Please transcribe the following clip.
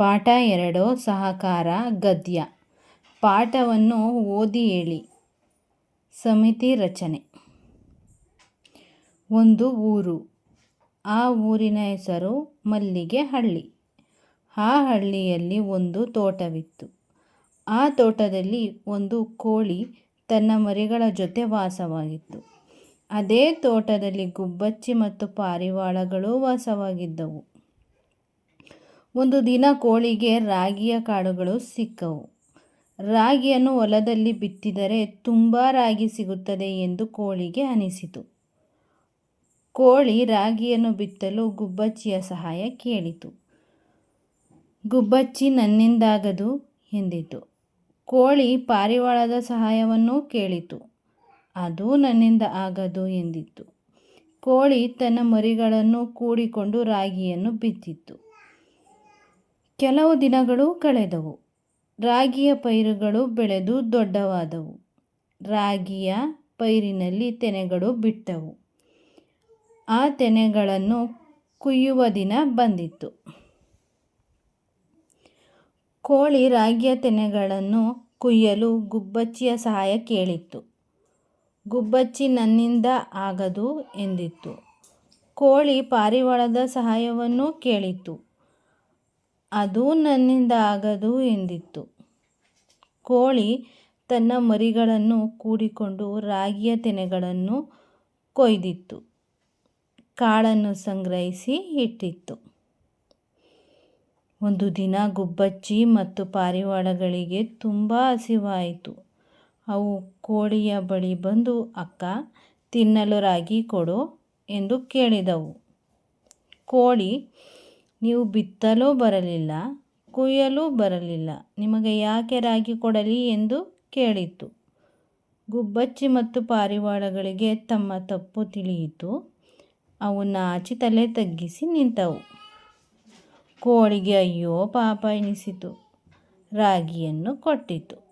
ಪಾಠ ಎರಡು, ಸಹಕಾರ, ಗದ್ಯ. ಪಾಠವನ್ನು ಓದಿ ಹೇಳಿ. ಸಮಿತಿ ರಚನೆ. ಒಂದು ಊರು. ಆ ಊರಿನ ಹೆಸರು ಮಲ್ಲಿಗೆ ಹಳ್ಳಿ ಆ ಹಳ್ಳಿಯಲ್ಲಿ ಒಂದು ತೋಟವಿತ್ತು. ಆ ತೋಟದಲ್ಲಿ ಒಂದು ಕೋಳಿ ತನ್ನ ಮರಿಗಳ ಜೊತೆ ವಾಸವಾಗಿತ್ತು. ಅದೇ ತೋಟದಲ್ಲಿ ಗುಬ್ಬಚ್ಚಿ ಮತ್ತು ಪಾರಿವಾಳಗಳು ವಾಸವಾಗಿದ್ದವು. ಒಂದು ದಿನ ಕೋಳಿಗೆ ರಾಗಿಯ ಕಾಳುಗಳು ಸಿಕ್ಕವು. ರಾಗಿಯನ್ನು ಹೊಲದಲ್ಲಿ ಬಿತ್ತಿದರೆ ತುಂಬ ರಾಗಿ ಸಿಗುತ್ತದೆ ಎಂದು ಕೋಳಿಗೆ ಅನಿಸಿತು. ಕೋಳಿ ರಾಗಿಯನ್ನು ಬಿತ್ತಲು ಗುಬ್ಬಚ್ಚಿಯ ಸಹಾಯ ಕೇಳಿತು. ಗುಬ್ಬಚ್ಚಿ ನನ್ನಿಂದಾಗದು ಎಂದಿತು. ಕೋಳಿ ಪಾರಿವಾಳದ ಸಹಾಯವನ್ನೂ ಕೇಳಿತು. ಅದು ನನ್ನಿಂದ ಆಗದು ಎಂದಿತ್ತು. ಕೋಳಿ ತನ್ನ ಮರಿಗಳನ್ನು ಕೂಡಿಕೊಂಡು ರಾಗಿಯನ್ನು ಬಿತ್ತಿತ್ತು. ಕೆಲವು ದಿನಗಳು ಕಳೆದವು. ರಾಗಿಯ ಪೈರುಗಳು ಬೆಳೆದು ದೊಡ್ಡವಾದವು. ರಾಗಿಯ ಪೈರಿನಲ್ಲಿ ತೆನೆಗಳು ಬಿಟ್ಟವು. ಆ ತೆನೆಗಳನ್ನು ಕುಯ್ಯುವ ದಿನ ಬಂದಿತ್ತು. ಕೋಳಿ ರಾಗಿಯ ತೆನೆಗಳನ್ನು ಕುಯ್ಯಲು ಗುಬ್ಬಚ್ಚಿಯ ಸಹಾಯ ಕೇಳಿತ್ತು. ಗುಬ್ಬಚ್ಚಿ ನನ್ನಿಂದ ಆಗದು ಎಂದಿತ್ತು. ಕೋಳಿ ಪಾರಿವಾಳದ ಸಹಾಯವನ್ನು ಕೇಳಿತ್ತು. ಅದು ನನ್ನಿಂದ ಆಗದು ಎಂದಿತ್ತು. ಕೋಳಿ ತನ್ನ ಮರಿಗಳನ್ನು ಕೂಡಿಕೊಂಡು ರಾಗಿಯ ತೆನೆಗಳನ್ನು ಕೊಯ್ದಿತ್ತು. ಕಾಳನ್ನು ಸಂಗ್ರಹಿಸಿ ಇಟ್ಟಿತ್ತು. ಒಂದು ದಿನ ಗುಬ್ಬಚ್ಚಿ ಮತ್ತು ಪಾರಿವಾಳಗಳಿಗೆ ತುಂಬ ಹಸಿವಾಯಿತು. ಅವು ಕೋಳಿಯ ಬಳಿ ಬಂದು, ಅಕ್ಕ, ತಿನ್ನಲು ರಾಗಿ ಕೊಡು ಎಂದು ಕೇಳಿದವು. ಕೋಳಿ ನೀವು ಬಿತ್ತಲೂ ಬರಲಿಲ್ಲ, ಕುಯ್ಯಲೂ ಬರಲಿಲ್ಲ. ನಿಮಗೆ ಯಾಕೆ ರಾಗಿ ಕೊಡಲಿ ಎಂದು ಕೇಳಿತು ಗುಬ್ಬಚ್ಚಿ ಮತ್ತು ಪಾರಿವಾಳಗಳಿಗೆ ತಮ್ಮ ತಪ್ಪು ತಿಳಿಯಿತು. ಅವು ನಾಚಿ ತಲೆ ತಗ್ಗಿಸಿ ನಿಂತವು. ಕೋಳಿಗೆ ಅಯ್ಯೋ ಪಾಪ ಎನಿಸಿತು. ರಾಗಿಯನ್ನು ಕೊಟ್ಟಿತು.